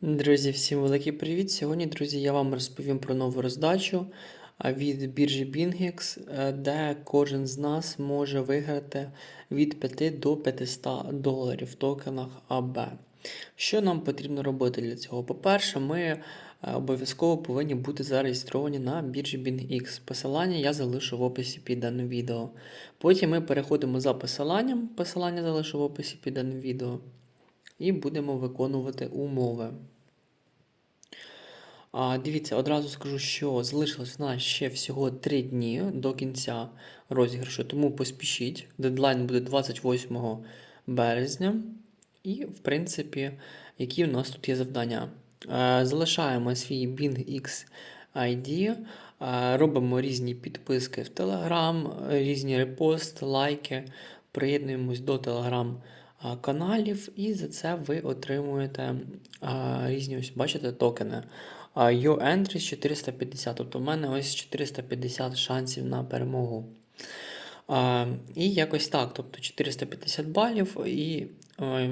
Друзі, всім великий привіт! Сьогодні, друзі, я вам розповім про нову роздачу від біржі BingX, е, де кожен з нас може виграти від 5 до 500 доларів в токенах АБ. Що нам потрібно робити для цього? По-перше, ми е, обов'язково повинні бути зареєстровані на біржі BingX. Посилання я залишу в описі під даним відео. Потім ми переходимо за посиланням, посилання залишу в описі під даним відео. І будемо виконувати умови. А, дивіться, одразу скажу, що залишилось в нас ще всього 3 дні до кінця розіграшу, тому поспішіть. Дедлайн буде 28 березня. І, в принципі, які в нас тут є завдання? Е, залишаємо свій BingX ID, е, робимо різні підписки в Telegram, різні репости, лайки, приєднуємось до Telegram каналів, і за це ви отримуєте різні ось, бачите, токени. Entry 450, тобто в мене ось 450 шансів на перемогу. І якось так, тобто 450 балів, і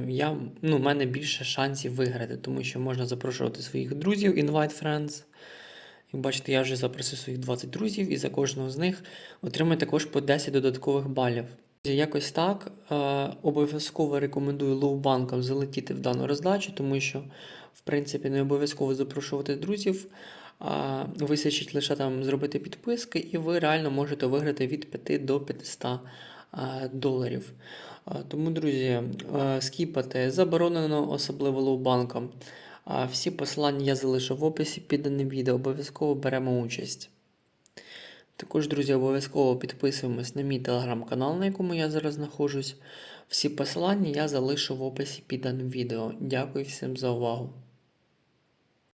я, ну, в мене більше шансів виграти, тому що можна запрошувати своїх друзів, invite friends. Як бачите, я вже запросив своїх 20 друзів, і за кожного з них отримаю також по 10 додаткових балів. Якось так. Е, обов'язково рекомендую лоу-банкам залетіти в дану роздачу, тому що, в принципі, не обов'язково запрошувати друзів. Вистачить лише там зробити підписки, і ви реально можете виграти від 5 до 500 а, доларів. Тому, друзі, е, скіпати заборонено, особливо лоу-банкам. Всі посилання я залишу в описі під даним відео. Обов'язково беремо участь. Також, друзі, обов'язково підписуємось на мій телеграм-канал, на якому я зараз знаходжусь. Всі посилання я залишу в описі під даним відео. Дякую всім за увагу.